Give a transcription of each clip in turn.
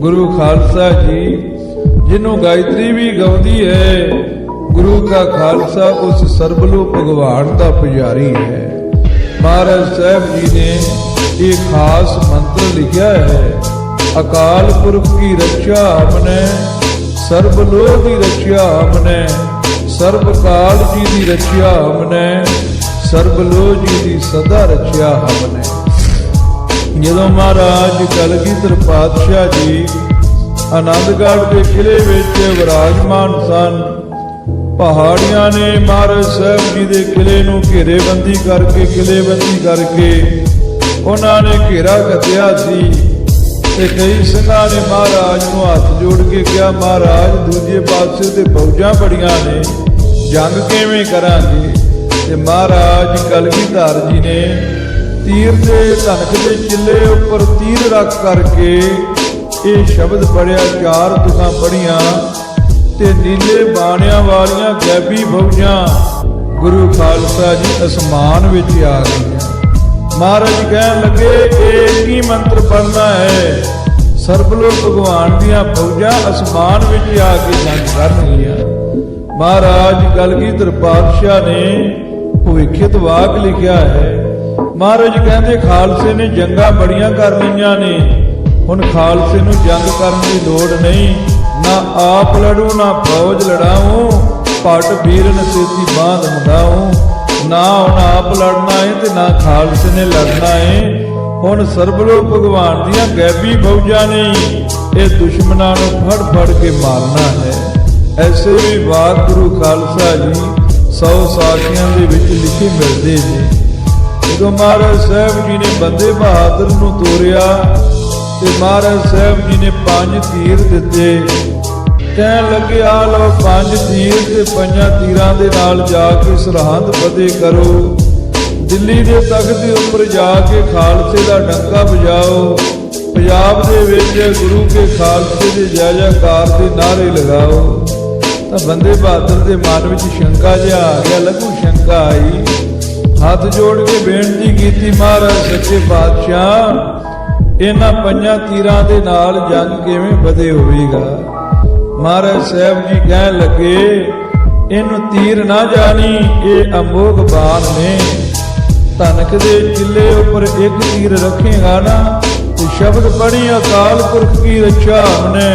ਗੁਰੂ ਖਾਲਸਾ ਜੀ, ਜਿਹਨੂੰ ਗਾਇਤਰੀ ਵੀ ਗਾਉਂਦੀ ਹੈ, ਗੁਰੂ ਕਾ ਖਾਲਸਾ ਉਸ ਸਰਬਲੋ ਭਗਵਾਨ ਦਾ ਪੁਜਾਰੀ ਹੈ। ਮਹਾਰਾਜ ਸਾਹਿਬ ਜੀ ਨੇ ਇਹ ਖਾਸ ਮੰਤਰ ਲਿਖਿਆ ਹੈ, ਅਕਾਲ ਪੁਰਖ ਕੀ ਰੱਖਿਆ ਹਮਨੇ ਸਰਬ ਲੋਕ ਦੀ ਰੱਖਿਆ ਹਮਨੇ ਸਰਬ ਕਾਲ ਜੀ ਦੀ ਰੱਖਿਆ ਹਮਨੇ ਸਰਬ ਲੋਕ ਜੀ ਦੀ ਸਦਾ ਰੱਖਿਆ ਹਮਨੇ ਜਦੋਂ ਮਹਾਰਾਜ ਕਲਗੀਧਰ ਪਾਤਸ਼ਾਹ ਜੀ ਆਨੰਦਗੜ੍ਹ ਦੇ ਕਿਲੇ ਵਿੱਚ ਵਿਰਾਜਮਾਨ ਸਨ, ਪਹਾੜੀਆਂ ਨੇ ਮਹਾਰਾਜ ਸਾਹਿਬ ਜੀ ਦੇ ਕਿਲੇ ਨੂੰ ਘੇਰੇਬੰਦੀ ਕਰਕੇ ਕਿਲੇਬੰਦੀ ਕਰਕੇ ਉਹਨਾਂ ਨੇ ਘੇਰਾ ਘੱਤਿਆ ਸੀ ਤੇ ਕਈ ਸਿੰਘਾਂ ਨੇ ਮਹਾਰਾਜ ਨੂੰ ਹੱਥ ਜੋੜ ਕੇ ਕਿਹਾ, ਮਹਾਰਾਜ, ਦੂਜੇ ਪਾਸੇ ਤੇ ਫੌਜਾਂ ਬੜੀਆਂ ਨੇ, ਜੰਗ ਕਿਵੇਂ ਕਰਾਂਗੇ? ਤੇ ਮਹਾਰਾਜ ਕਲਗੀਧਰ ਜੀ ਨੇ ਤੀਰ ਦੇ ਧਨਕ ਦੇ ਚਿੱਲੇ ਉੱਪਰ ਤੀਰ ਰੱਖ ਕਰਕੇ ਇਹ ਸ਼ਬਦ ਪੜਿਆ ਚਾਰ ਤੁਕਾਂ ਪੜੀਆਂ ਤੇ ਨੀਲੇ ਬਾਣਿਆਂ ਵਾਲੀਆਂ ਗੈਬੀ ਫੌਜਾਂ ਗੁਰੂ ਖਾਲਸਾ ਜੀ ਅਸਮਾਨ ਵਿੱਚ ਆ ਗਈਆਂ। ਮਹਾਰਾਜ ਕਹਿਣ ਲੱਗੇ, ਇਹ ਕੀ ਮੰਤਰ ਪੜਨਾ ਹੈ? ਸਰਬਲੋ ਭਗਵਾਨ ਦੀਆਂ ਫੌਜਾਂ ਅਸਮਾਨ ਵਿੱਚ ਆ ਕੇ ਜੰਗ ਕਰਨਗੀਆਂ। ਮਹਾਰਾਜ ਕਲਗੀਧਰ ਪਾਤਸ਼ਾਹ ਨੇ ਭਵਿੱਖਿਤ ਵਾਕ ਲਿਖਿਆ ਹੈ ਮਹਾਰਾਜ ਕਹਿੰਦੇ, ਖਾਲਸੇ ਨੇ ਜੰਗਾਂ ਬੜੀਆਂ ਕਰ ਲਈਆਂ ਨੇ। ਹੁਣ ਖਾਲਸੇ ਨੂੰ ਜੰਗ ਕਰਨ ਦੀ ਲੋੜ ਨਹੀਂ। ਨਾ ਆਪ ਲੜੋ, ਨਾ ਫੌਜ ਲੜਾਓ ਪਟ ਵੀਰਨ ਸੇਤੀ ਬਾਂਧ ਮੁੰਡਾਉ ਨਾ ਹੁਣ ਆਪ ਲੜਨਾ ਹੈ ਤੇ ਨਾ ਖਾਲਸੇ ਨੇ ਲੜਨਾ ਹੈ ਹੁਣ ਸਰਬਲੋ ਭਗਵਾਨ ਦੀਆਂ ਗੈਬੀ ਫੌਜਾਂ ਨੇ। ਇਹ ਦੁਸ਼ਮਣਾਂ ਨੂੰ ਫੜ ਫੜ ਕੇ ਮਾਰਨਾ ਹੈ। ਐਸੇ ਵੀ ਵਾਕ ਗੁਰੂ ਖਾਲਸਾ ਜੀ ਸੌ ਸਾਖੀਆਂ ਦੇ ਵਿੱਚ ਲਿਖੇ ਮਿਲਦੇ ਨੇ। ਜਦੋਂ ਮਹਾਰਾਜ ਸਾਹਿਬ ਜੀ ਨੇ ਬੰਦੇ ਬਹਾਦਰ ਨੂੰ ਤੋਰਿਆ ਤੇ ਮਹਾਰਾਜ ਸਾਹਿਬ ਜੀ ਨੇ ਪੰਜ ਤੀਰ ਦਿੱਤੇ। ਕਹਿਣ ਲੱਗੇ ਆ ਲਓ ਪੰਜ ਤੀਰ ਤੇ ਪੰਜਾਂ ਤੀਰਾਂ ਦੇ ਨਾਲ ਜਾ ਕੇ ਸਰਹੰਦ ਫਤਿਹ ਕਰੋ। ਦਿੱਲੀ ਦੇ ਤਖਤ ਦੇ ਉੱਪਰ ਜਾ ਕੇ ਖਾਲਸੇ ਦਾ ਡੰਕਾ ਵਜਾਓ। ਪੰਜਾਬ ਦੇ ਵਿੱਚ ਗੁਰੂ ਕੇ ਖਾਲਸੇ ਦੇ ਜੈ ਜੈਕਾਰ ਦੇ ਨਾਰੇ ਲਗਾਓ। ਤਾਂ ਬੰਦੇ ਬਹਾਦਰ ਦੇ ਮਨ ਵਿੱਚ ਸ਼ੰਕਾ ਜਿਹਾ ਆ ਗਿਆ ਲਘੂ ਸ਼ੰਕਾ ਆਈ। ਹੱਥ ਜੋੜ ਕੇ ਬੇਨਤੀ ਕੀਤੀ ਮਹਾਰਾਜ ਸੱਚੇ ਬਾਦਸ਼ਾਹ ਇਹਨਾਂ ਪੰਜਾਂ ਤੀਰਾਂ ਦੇ ਨਾਲ ਜੰਗ ਕਿਵੇਂ ਵਧੇ ਹੋਵੇਗਾ? ਮਹਾਰਾਜ ਸਾਹਿਬ ਜੀ ਕਹਿਣ ਲੱਗੇ, ਇਹਨੂੰ ਤੀਰ ਨਾ ਜਾਣੀ, ਇਹ ਅਮੋਘ ਬਾਣ ਨੇ। ਧਨਕ ਦੇ ਚਿੱਲੇ ਉੱਪਰ ਇੱਕ ਤੀਰ ਰੱਖੇਗਾ ਨਾ, ਤੇ ਸ਼ਬਦ ਪੜ੍ਹੀ ਅਕਾਲ ਪੁਰਖ ਕੀ ਰੱਖਿਆ ਹਮਨੇ?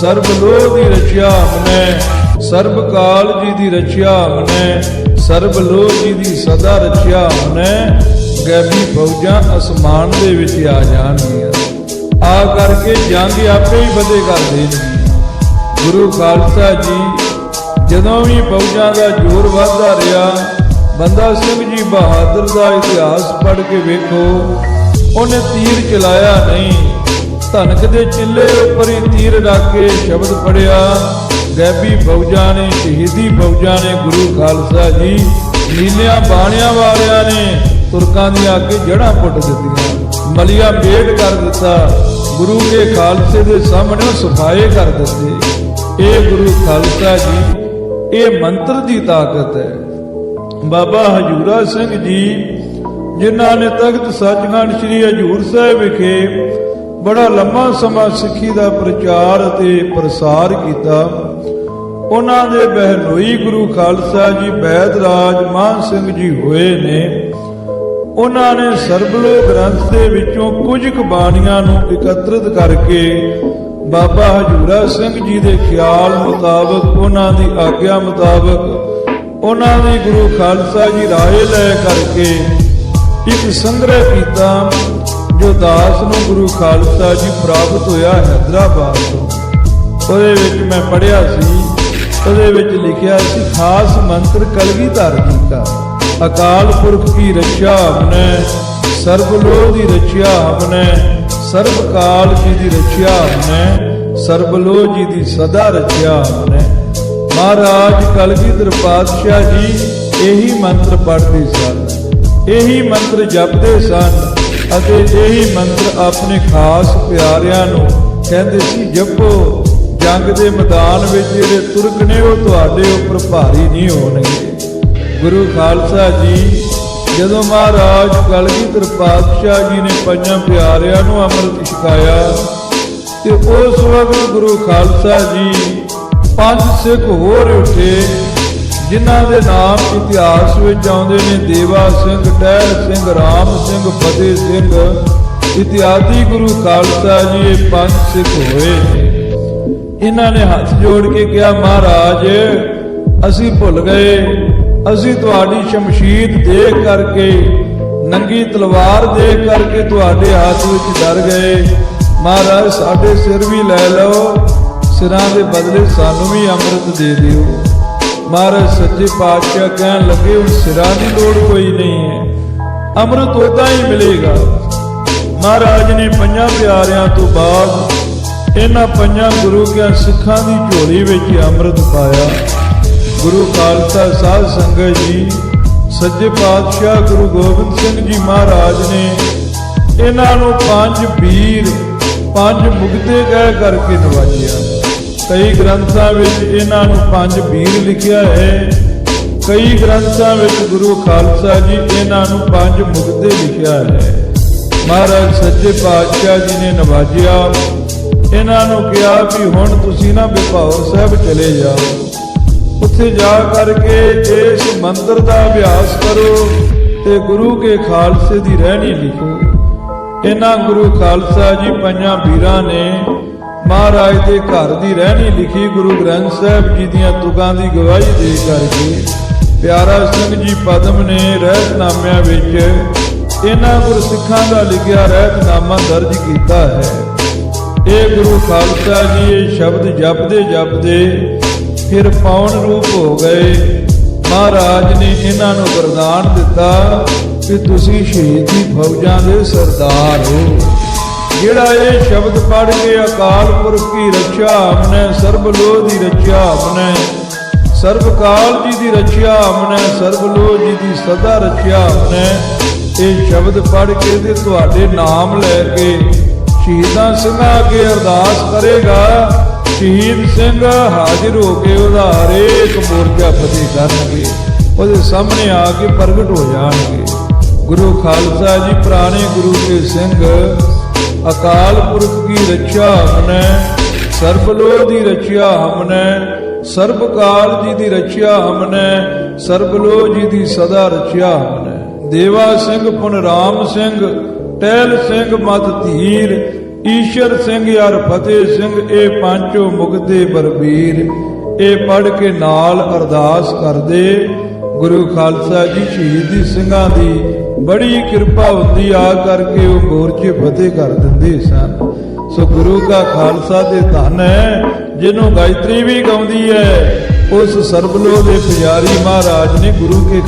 ਸਰਬ ਲੋਹ ਦੀ ਰੱਖਿਆ ਹਮਨੇ, ਸਰਬ ਕਾਲ ਜੀ ਦੀ ਰੱਖਿਆ ਹਮਨੇ। ਸਰਬ ਲੋਹ ਜੀ ਦੀ ਸਦਾ ਰਚਿਆ ਹਮਨੇ ਗੈਬੀ ਫੌਜਾਂ ਅਸਮਾਨ ਦੇ ਵਿੱਚ ਆ ਜਾਣਗੀਆਂ। ਆ ਕਰਕੇ ਜੰਗ ਆਪੇ ਹੀ ਵਧੇ ਕਰ ਦੇਣਗੀਆਂ। ਗੁਰੂ ਖਾਲਸਾ ਜੀ, ਜਦੋਂ ਵੀ ਫੌਜਾਂ ਦਾ ਜ਼ੋਰ ਵੱਧਦਾ ਰਿਹਾ, ਬੰਦਾ ਸਿੰਘ ਜੀ ਬਹਾਦਰ ਦਾ ਇਤਿਹਾਸ ਪੜ੍ਹ ਕੇ ਵੇਖੋ, ਉਹਨੇ ਤੀਰ ਚਲਾਇਆ ਨਹੀਂ। ਧਨਕ ਦੇ ਚਿੱਲੇ ਉੱਪਰ ਹੀ ਤੀਰ ਰੱਖ ਕੇ ਸ਼ਬਦ ਪੜਿਆ ਗੈਬੀ ਫੌਜਾਂ ਨੇ, ਸ਼ਹੀਦੀ ਫੌਜਾਂ ਨੇ, ਗੁਰੂ ਖਾਲਸਾ ਜੀ, ਨੀਲਿਆਂ ਬਾਣਿਆਂ ਵਾਲਿਆਂ ਨੇ ਤੁਰਕਾਂ ਦੀਆਂ ਅੱਗੇ ਜੜਾਂ ਪੁੱਟ ਦਿੱਤੀਆਂ। ਮਲੀਆ ਪੇਟ ਕਰ ਦਿੱਤਾ। ਗੁਰੂ ਕੇ ਖਾਲਸੇ ਦੇ ਸਾਹਮਣੇ ਸਫਾਏ ਕਰ ਦਿੱਤੇ। ਇਹ ਗੁਰੂ ਖਾਲਸਾ ਜੀ, ਇਹ ਮੰਤਰ ਦੀ ਤਾਕਤ ਹੈ। ਬਾਬਾ ਹਜੂਰਾ ਸਿੰਘ ਜੀ, ਜਿਨ੍ਹਾਂ ਨੇ ਤਖਤ ਸੱਚਖੰਡ ਸ੍ਰੀ ਹਜੂਰ ਸਾਹਿਬ ਵਿਖੇ ਬੜਾ ਲੰਮਾ ਸਮਾਂ ਸਿੱਖੀ ਦਾ ਪ੍ਰਚਾਰ ਅਤੇ ਪ੍ਰਸਾਰ ਕੀਤਾ ਉਹਨਾਂ ਦੇ ਬਹਿਨੋਈ ਗੁਰੂ ਖਾਲਸਾ ਜੀ ਬੈਦ ਰਾਜ ਮਾਨ ਸਿੰਘ ਜੀ ਹੋਏ ਨੇ। ਉਹਨਾਂ ਨੇ ਸਰਬਲੋ ਗ੍ਰੰਥ ਦੇ ਵਿੱਚੋਂ ਕੁਝ ਕੁ ਬਾਣੀਆਂ ਨੂੰ ਇਕੱਤਰਿਤ ਕਰਕੇ ਬਾਬਾ ਹਜੂਰਾ ਸਿੰਘ ਜੀ ਦੇ ਖਿਆਲ ਮੁਤਾਬਕ, ਉਹਨਾਂ ਦੀ ਆਗਿਆ ਮੁਤਾਬਕ ਉਹਨਾਂ ਨੇ ਗੁਰੂ ਖਾਲਸਾ ਜੀ ਰਾਏ ਲੈ ਕਰਕੇ ਇੱਕ ਸੰਗ੍ਰਹਿ ਕੀਤਾ ਜੋ ਦਾਸ ਨੂੰ ਗੁਰੂ ਖਾਲਸਾ ਜੀ ਪ੍ਰਾਪਤ ਹੋਇਆ ਹੈਦਰਾਬਾਦ ਤੋਂ। ਉਹਦੇ ਵਿੱਚ ਮੈਂ ਪੜ੍ਹਿਆ ਸੀ ਉਹਦੇ ਵਿੱਚ ਲਿਖਿਆ ਸੀ, ਖਾਸ ਮੰਤਰ ਕਲਗੀਧਰ ਜੀ ਦਾ ਅਕਾਲ ਪੁਰਖ ਕੀ ਰੱਖਿਆ ਹਮਨੇ ਸਰਬ ਲੋਹ ਦੀ ਰੱਖਿਆ ਹਮਨੇ ਸਰਬ ਕਾਲ ਜੀ ਦੀ ਰੱਖਿਆ ਹਮਨੇ ਸਰਬ ਲੋਹ ਜੀ ਦੀ ਸਦਾ ਰੱਖਿਆ ਹਮਨੇ ਮਹਾਰਾਜ ਕਲਗੀਧਰ ਪਾਤਸ਼ਾਹ ਜੀ ਇਹੀ ਮੰਤਰ ਪੜ੍ਹਦੇ ਸਨ। ਇਹੀ ਮੰਤਰ ਜਪਦੇ ਸਨ ਅਤੇ ਇਹੀ ਮੰਤਰ ਆਪਣੇ ਖਾਸ ਪਿਆਰਿਆਂ ਨੂੰ ਕਹਿੰਦੇ ਸੀ, ਜਪੋ ਜੰਗ ਦੇ ਮੈਦਾਨ ਵਿੱਚ ਜਿਹੜੇ ਤੁਰਕ ਨੇ, ਉਹ ਤੁਹਾਡੇ ਉੱਪਰ ਭਾਰੀ ਨਹੀਂ ਹੋਣਗੇ। ਗੁਰੂ ਖਾਲਸਾ ਜੀ, ਜਦੋਂ ਮਹਾਰਾਜ ਕਲਗੀਧਰ ਪਾਤਸ਼ਾਹ ਜੀ ਨੇ ਪੰਜਾਂ ਪਿਆਰਿਆਂ ਨੂੰ ਅੰਮ੍ਰਿਤ ਛਕਾਇਆ, ਤੇ ਉਸ ਵਕਤ ਗੁਰੂ ਖਾਲਸਾ ਜੀ ਪੰਜ ਸਿੱਖ ਹੋਰ ਉੱਠੇ, ਜਿਨ੍ਹਾਂ ਦੇ ਨਾਮ ਇਤਿਹਾਸ ਵਿੱਚ ਆਉਂਦੇ ਨੇ, ਦੇਵਾ ਸਿੰਘ, ਟਹਿਲ ਸਿੰਘ, ਰਾਮ ਸਿੰਘ, ਫਤਿਹ ਸਿੰਘ। ਇਤਿਆਦੀ ਗੁਰੂ ਖਾਲਸਾ ਜੀ ਇਹ ਪੰਜ ਸਿੱਖ ਹੋਏ ਨੇ। ਇਹਨਾਂ ਨੇ ਹੱਥ ਜੋੜ ਕੇ ਕਿਹਾ, ਮਹਾਰਾਜ, ਅਸੀਂ ਭੁੱਲ ਗਏ। ਅਸੀਂ ਤੁਹਾਡੀ ਸ਼ਮਸ਼ੀਰ ਦੇਖ ਕਰਕੇ, ਨੰਗੀ ਤਲਵਾਰ ਦੇਖ ਕਰਕੇ ਤੁਹਾਡੇ ਹੱਥ ਵਿੱਚ ਡਰ ਗਏ। ਮਹਾਰਾਜ, ਸਾਡੇ ਸਿਰ ਵੀ ਲੈ ਲਓ, ਸਿਰਾਂ ਦੇ ਬਦਲੇ ਸਾਨੂੰ ਵੀ ਅੰਮ੍ਰਿਤ ਦੇ ਦਿਓ। ਮਹਾਰਾਜ, ਸੱਚੇ ਪਾਤਸ਼ਾਹ ਕਹਿਣ ਲੱਗੇ ਉਹ ਸਿਰਾਂ ਦੀ ਲੋੜ ਕੋਈ ਨਹੀਂ ਹੈ। ਅੰਮ੍ਰਿਤ ਉਦਾਂ ਹੀ ਮਿਲੇਗਾ। ਮਹਾਰਾਜ ਨੇ ਪੰਜਾਂ ਪਿਆਰਿਆਂ ਤੋਂ ਬਾਅਦ ਇਹਨਾਂ ਪੰਜਾਂ ਗੁਰੂ ਕੇ ਸਿੱਖਾਂ ਦੀ ਝੋਲੀ ਵਿੱਚ ਅੰਮ੍ਰਿਤ ਪਾਇਆ। ਗੁਰੂ ਖਾਲਸਾ ਸਾਧ ਸੰਗਤ ਜੀ, ਸੱਜੇ ਪਾਤਸ਼ਾਹ ਗੁਰੂ ਗੋਬਿੰਦ ਸਿੰਘ ਜੀ ਮਹਾਰਾਜ ਨੇ ਇਹਨਾਂ ਨੂੰ ਪੰਜ ਵੀਰ ਪੰਜ ਮੁਕਤੇ ਕਹਿ ਕਰਕੇ ਨਵਾਜਿਆ। ਕਈ ਗ੍ਰੰਥਾਂ ਵਿੱਚ ਇਹਨਾਂ ਨੂੰ ਪੰਜ ਵੀਰ ਲਿਖਿਆ ਹੈ। ਕਈ ਗ੍ਰੰਥਾਂ ਵਿੱਚ ਗੁਰੂ ਖਾਲਸਾ ਜੀ ਇਹਨਾਂ ਨੂੰ ਪੰਜ ਮੁਕਤੇ ਲਿਖਿਆ ਹੈ। ਮਹਾਰਾਜ ਸੱਚੇ ਪਾਤਸ਼ਾਹ ਜੀ ਨੇ ਨਵਾਜਿਆ। ਇਹਨਾਂ ਨੂੰ ਕਿਹਾ ਵੀ ਹੁਣ ਤੁਸੀਂ ਨਾ ਬਿਪਾਵਰ ਸਾਹਿਬ ਚਲੇ ਜਾਓ। ਉੱਥੇ ਜਾ ਕਰਕੇ ਇਸ ਮੰਤਰ ਦਾ ਅਭਿਆਸ ਕਰੋ ਤੇ ਗੁਰੂ ਕੇ ਖਾਲਸੇ ਦੀ ਰਹਿਣੀ ਲਿਖੋ। ਇਹਨਾਂ ਗੁਰੂ ਖਾਲਸਾ ਜੀ ਪੰਜਾਂ ਵੀਰਾਂ ਨੇ ਮਹਾਰਾਜ ਦੇ ਘਰ ਦੀ ਰਹਿਣੀ ਲਿਖੀ ਗੁਰੂ ਗ੍ਰੰਥ ਸਾਹਿਬ ਜੀ ਦੀਆਂ ਤੁਕਾਂ ਦੀ ਗਵਾਹੀ ਦੇ ਕਰਕੇ ਪਿਆਰਾ ਸਿੰਘ ਜੀ ਪਦਮ ਨੇ ਰਹਿਤਨਾਮਿਆਂ ਵਿੱਚ ਇਹਨਾਂ ਗੁਰਸਿੱਖਾਂ ਦਾ ਲਿਖਿਆ ਰਹਿਤਨਾਮਾ ਦਰਜ ਕੀਤਾ ਹੈ। ਇਹ ਗੁਰੂ ਖਾਲਸਾ ਜੀ, ਇਹ ਸ਼ਬਦ ਜਪਦੇ ਜਪਦੇ ਫਿਰ ਪਾਉਣ ਰੂਪ ਹੋ ਗਏ। ਮਹਾਰਾਜ ਨੇ ਇਹਨਾਂ ਨੂੰ ਵਰਦਾਨ ਦਿੱਤਾ ਕਿ ਤੁਸੀਂ ਸ਼ਹੀਦੀ ਫੌਜਾਂ ਦੇ ਸਰਦਾਰ ਹੋ। ਜਿਹੜਾ ਇਹ ਸ਼ਬਦ ਪੜ੍ਹ ਕੇ ਅਕਾਲ ਪੁਰਖ ਦੀ ਰੱਖਿਆ ਆਪਨੇ ਸਰਬ ਲੋਹ ਦੀ ਰੱਖਿਆ ਆਪਨੇ ਸਰਬ ਕਾਲ ਜੀ ਦੀ ਰੱਖਿਆ ਆਪਨੇ ਸਰਬ ਲੋਹ ਜੀ ਦੀ ਸਦਾ ਰੱਖਿਆ ਆਪਨੇ ਇਹ ਸ਼ਬਦ ਪੜ੍ਹ ਕੇ ਤੇ ਤੁਹਾਡੇ ਨਾਮ ਲੈ ਕੇ ਸ਼ਹੀਦਾਂ ਸਿੰਘਾਂ ਅੱਗੇ ਅਰਦਾਸ ਕਰੇਗਾ। ਸ਼ਹੀਦ ਸਿੰਘ ਹਾਜ਼ਰ ਹੋ ਕੇ ਉਹਦਾ ਹਰੇਕ ਮੋਰਚਾ ਫਤਿਹ ਕਰਨਗੇ। ਉਹਦੇ ਸਾਹਮਣੇ ਆ ਕੇ ਪ੍ਰਗਟ ਹੋ ਜਾਣਗੇ। ਗੁਰੂ ਖਾਲਸਾ ਜੀ, ਪੁਰਾਣੇ ਗੁਰੂ ਕੇ ਸਿੰਘ, ਅਕਾਲ ਪੁਰਖ ਕੀ ਰੱਖਿਆ ਹਮਨੇ ਸਰਬ ਲੋਹ ਦੀ ਰੱਖਿਆ ਹਮਨੇ ਸਰਬ ਕਾਲ ਜੀ ਦੀ ਰੱਖਿਆ ਹਮਨੇ ਸਰਬ ਲੋਹ ਜੀ ਦੀ ਸਦਾ ਰੱਖਿਆ ਹਮਨੇ। ਦੇਵਾ ਸਿੰਘ ਪੁਨ ਰਾਮ ਸਿੰਘ, ਟਹਿਲ ਸਿੰਘ ਮਤ ਧੀਰ ਈਸ਼ਰ ਸਿੰਘ ਯਾਰ ਫਤਿਹ ਸਿੰਘ, ਇਹ ਪੰਜੋ ਮੁਕਤੇ ਬਰਬੀਰ ਇਹ ਪੜ ਕੇ ਨਾਲ ਅਰਦਾਸ ਕਰਦੇ। ਗੁਰੂ ਖਾਲਸਾ ਜੀ ਸ਼ਹੀਦੀ ਸਿੰਘਾਂ ਦੀ ਬੜੀ ਕਿਰਪਾ ਹੁੰਦੀ ਆ ਕਰਕੇ ਉਹ ਮੋਰਚੇ ਫਤਿਹ ਕਰ ਦਿੰਦੇ ਸਨ। ਸੋ ਗੁਰੂ ਕਾ ਖਾਲਸਾ ਤੇ ਧਨ ਹੈ, ਜਿਹਨੂੰ ਗਾਇਤਰੀ ਵੀ ਗਾਉਂਦੀ ਹੈ, ਉਸ ਸਰਬਲੋ ਦੇ ਪੁਜਾਰੀ ਮਹਾਰਾਜ ਨੇ ਗੁਰੂ ਕੇ